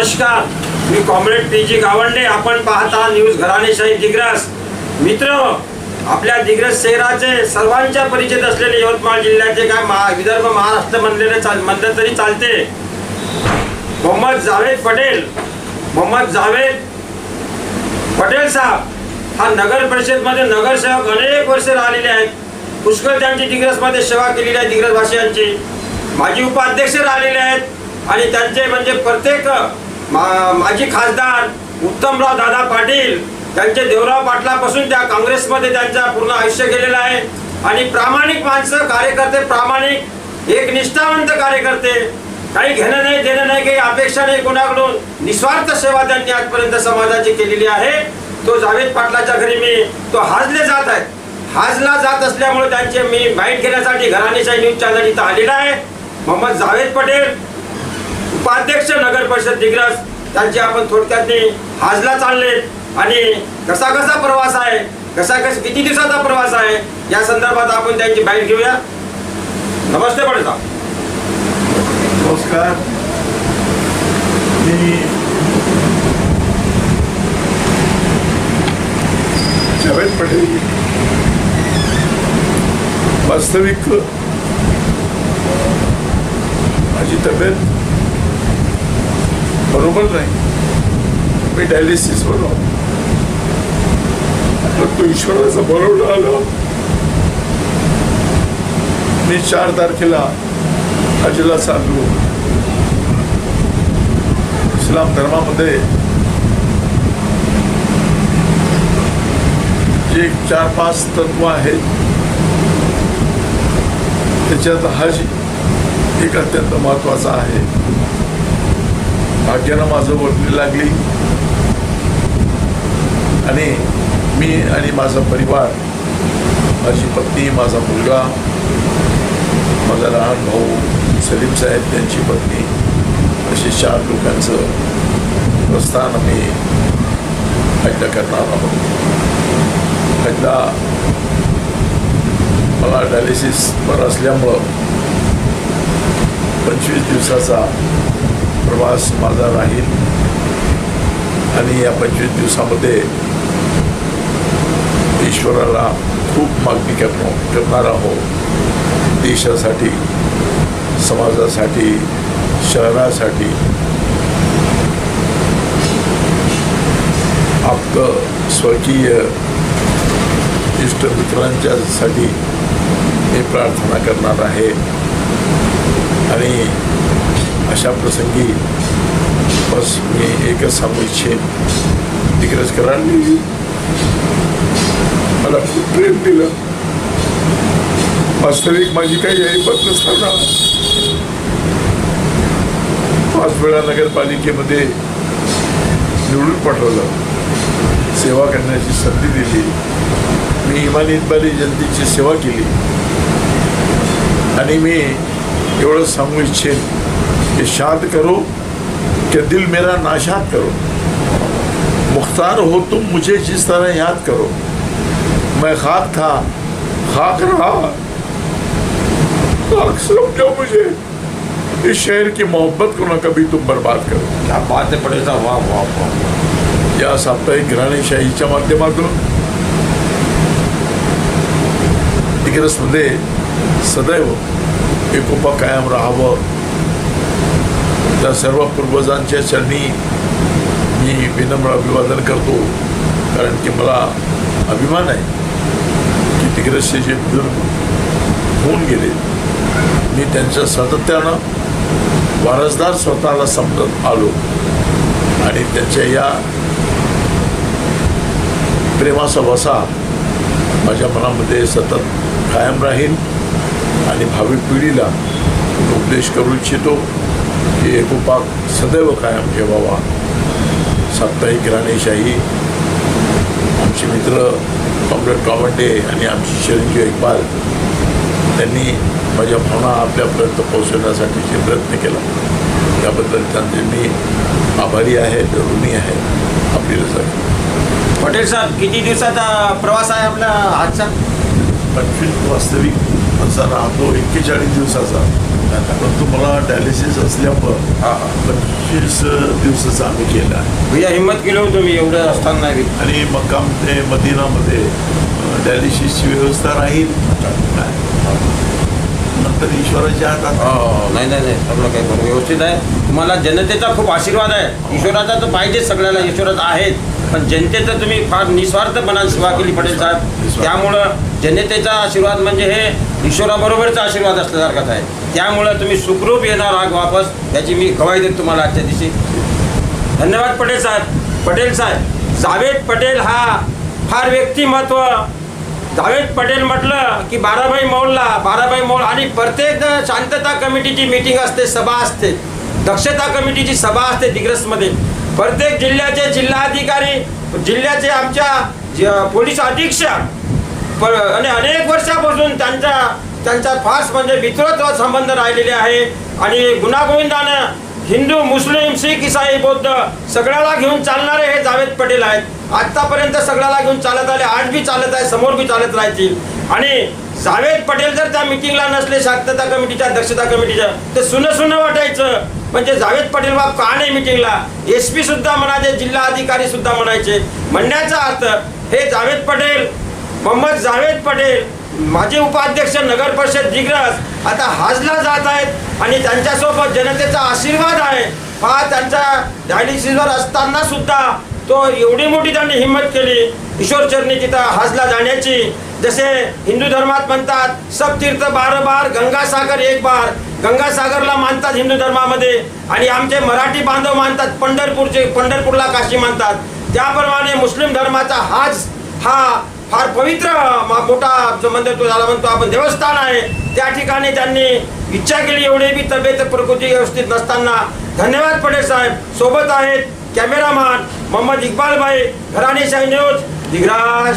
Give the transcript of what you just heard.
नमस्कार. मी comrade P G Gawande. आपण पाहता न्यूज घराणेशाही दिग्रस. मित्र आपल्या दिग्रस शहराचे सर्वांच्या परिचित असलेले यवतमाळ जिल्ह्याचे काय महा विदर्भ महाराष्ट्र म्हणलेले चाल म्हणलं तरी चालते. मोहम्मद जावेद पटेल. मोहम्मद जावेद पटेल साहेब हा नगर परिषदमध्ये नगरसेवक अनेक वर्ष राहिलेले आहेत. पुष्कळ त्यांची दिग्रसमध्ये सेवा केलेली आहे दिग्रसवासियांची. माजी उपाध्यक्ष राहिलेले आहेत. आणि त्यांचे म्हणजे प्रत्येक माजी खासदार उत्तमराव दादा पाटील त्यांचे देवराव पाटलापासून त्या काँग्रेसमध्ये त्यांचं पूर्ण आयुष्य गेलेलं आहे. आणि प्रामाणिक माणसं कार्यकर्ते प्रामाणिक एक निष्ठावंत कार्यकर्ते काही घेणं नाही देणं नाही काही अपेक्षा नाही कोणाकडून निस्वार्थ सेवा त्यांनी आजपर्यंत समाजाची केलेली आहे. तो जावेद पाटलाच्या घरी मी तो हाजले जात आहे. हाजला जात असल्यामुळे त्यांचे मी बाईट घेण्यासाठी घराणेशाही न्यूज चॅनल इथं आलेला आहे. मोहम्मद जावेद पटेल उपाध्यक्ष नगर परिषद दिग्रस त्यांचे आपण थोडक्यात हाजला चालले आणि कसा कसा प्रवास आहे. कसा कसा किती दिवसाचा प्रवास आहे? या संदर्भात आपण त्यांची बाईट घेऊया. नमस्ते पटेल नमस्कार. मी जावेद पटेल. वास्तविक माझी तब्येत बरोबर नाही मी डायलिसिसवर आहो तो ईश्वराचा बरोबर आला. मी चार तारखेला हजला चाललो. इस्लाम धर्मामध्ये जे चार पाच तत्व आहेत त्याच्यात हज एक अत्यंत महत्त्वाचा आहे. भाग्यानं माझं वर्णी लागली. आणि मी आणि माझा परिवार माझी पत्नी माझा मुलगा माझा लहान भाऊ सलीम साहेब त्यांची पत्नी असे चार लोकांचं प्रस्थान आम्ही हजला करणार आहोत. हजला मला डायलिसिस डायलिसिसवर असल्यामुळं पंचवीस दिवसाचा प्रवास माझा राहील. आणि या पंचवीस दिवसामध्ये ईश्वराला खूप मागणी करणार करणार आहोत देशासाठी समाजासाठी शहरासाठी. आपलं स्वकीय इष्टमित्रांच्यासाठी मी प्रार्थना करणार आहे. आणि अशा प्रसंगी बस मी एकच सांगू इच्छेन दिग्रजकरांनी मला खूप प्रेम दिलं वास्तविक माझी काही ऐपत नसताना पाच वेळा नगरपालिकेमध्ये निवडून पाठवलं. सेवा करण्याची संधी दिली. मी इमानीतबारी जनतेची सेवा केली. आणि मी एवढं सांगू इच्छेन कि शाद करो कि दिल मेरा नाशाद करो। मुख्तार हो तुम मुझे जिस तरह याद करो। मैं खाक था खाक रहा। समझो मुझे। इस शहर की मोहब्बत को ना कभी तुम बर्बाद करो। क्या बात आहे पटेल साहेब? वा वा वा या साप्ताहिक घराणेशाहीच्या माध्यमातून दिग्रसमध्ये सदैव एकोपा कायम राहावं। त्या सर्व पूर्वजांच्या चरणी मी विनम्र अभिवादन करतो. कारण की मला अभिमान आहे की दिग्रसचे जे बुजुर्ग होऊन गेले मी त्यांच्या सातत्यानं वारसदार स्वतःला समजत आलो आणि त्यांच्या या प्रेमाचा वसा माझ्या मनामध्ये सतत कायम राहील आणि भावी पिढीला उपदेश करू इच्छितो. की एकोपा सदैव कायम ठेवावा. साप्ताहिक राणेशाही आमचे मित्र कॉम्रेड कावंडे आणि आमचे चिरंजीव इक्बाल त्यांनी माझ्या भावना आपल्यापर्यंत पोहोचवण्यासाठीचे प्रयत्न केला. त्याबद्दल त्यांचे मी आभारी आहे ऋणी आहे. आपली रजा पटेल साहेब किती दिवसाचा प्रवास आहे आपला आजचा पंचवीस वास्तविक माझा राहतो एक्केचाळीस दिवसाचा. परंतु मला डायलिसिस असल्यामुळं हा. पंचवीस दिवसाचं आम्ही केलं आहे. भैया हिंमत केलं होतं मी एवढं असताना नाही. आणि मक्काम ते मदिनामध्ये अ, डायलिसिसची व्यवस्था राहील. नंतर ईश्वराच्या हातात. हो, नाही नाही नाही. सगळं काही बरोबर व्यवस्थित आहे. तुम्हाला जनतेचा खूप आशीर्वाद आहे. ईश्वराचा तर पाहिजे सगळ्याला. ईश्वराचा आहेत. पण जनतेचं तुम्ही फार निस्वार्थपणाने सेवा केली पटेल साहेब. त्यामुळं जनतेचा आशीर्वाद म्हणजे हे ईश्वराबरोबरचा आशीर्वाद असल्यासारखाच आहे. त्यामुळं तुम्ही सुखरूप येणार आग वापस. याची मी गवाही देतो तुम्हाला आजच्या दिवशी. धन्यवाद पटेल साहेब. पटेल साहेब जावेद पटेल हा फार व्यक्तिमत्व. जावेद पटेल म्हटलं की बाराभाई मौलला बाराभाई मौल आणि प्रत्येक शांतता कमिटीची मीटिंग असते सभा असते. दक्षता कमिटीची सभा असते दिग्रसमध्ये. प्रत्येक जिल्ह्याचे जिल्हाधिकारी जिल्ह्याचे आमच्या पोलीस अधीक्षक आणि अनेक वर्षापासून त्यांचा त्यांचा फास म्हणजे मित्रत्व संबंध राहिलेले आहे. आणि गुणागोविंदानं हिंदू मुस्लिम शीख इसाई बौद्ध सगळ्याला घेऊन चालणारे हे जावेद पटेल आहेत. आतापर्यंत सगळ्याला घेऊन चालत आले आज बी चालत आहे समोर बी चालत राहतील. आणि जावेद पटेल जर त्या मिटिंगला नसले शांतता कमिटीच्या दक्षता कमिटीच्या तर सुनं सुनं वाटायचं. म्हणजे जावेद पटेल बाब का नाही मिटिंगला एस पी सुद्धा म्हणायचे जिल्हा अधिकारी सुद्धा म्हणायचे. म्हणण्याचा अर्थ हे जावेद पटेल मोहम्मद जावेद पटेल माजी उपाध्यक्ष नगर परिषद दिग्रस आता हाजला जात आहेत आणि त्यांच्यासोबत जनतेचा आशीर्वाद आहे. हा त्यांच्या डायलिसिसवर असताना सुद्धा तो एवढी मोठी त्यांनी हिंमत केली ईश्वरचरणी तिथं हाजला जाण्याची. जसे हिंदू धर्मात म्हणतात सब तीर्थ बार बार गंगासागर एक बार. गंगासागरला मानतात हिंदू धर्मामध्ये आणि आमचे मराठी बांधव मानतात पंढरपूरचे पंढरपूरला काशी मानतात. त्याप्रमाणे मुस्लिम धर्माचा हाज हा फार पवित्र मोठा जो मंदिर तो झाला म्हणतो आपण देवस्थान आहे. त्या ठिकाणी त्यांनी इच्छा केली एवढी बी तब्येत प्रकृती व्यवस्थित नसताना. धन्यवाद पटेल साहेब. सोबत आहेत कॅमेरामॅन मोहम्मद इक्बाल भाई घराणेशाही न्यूज दिग्राज.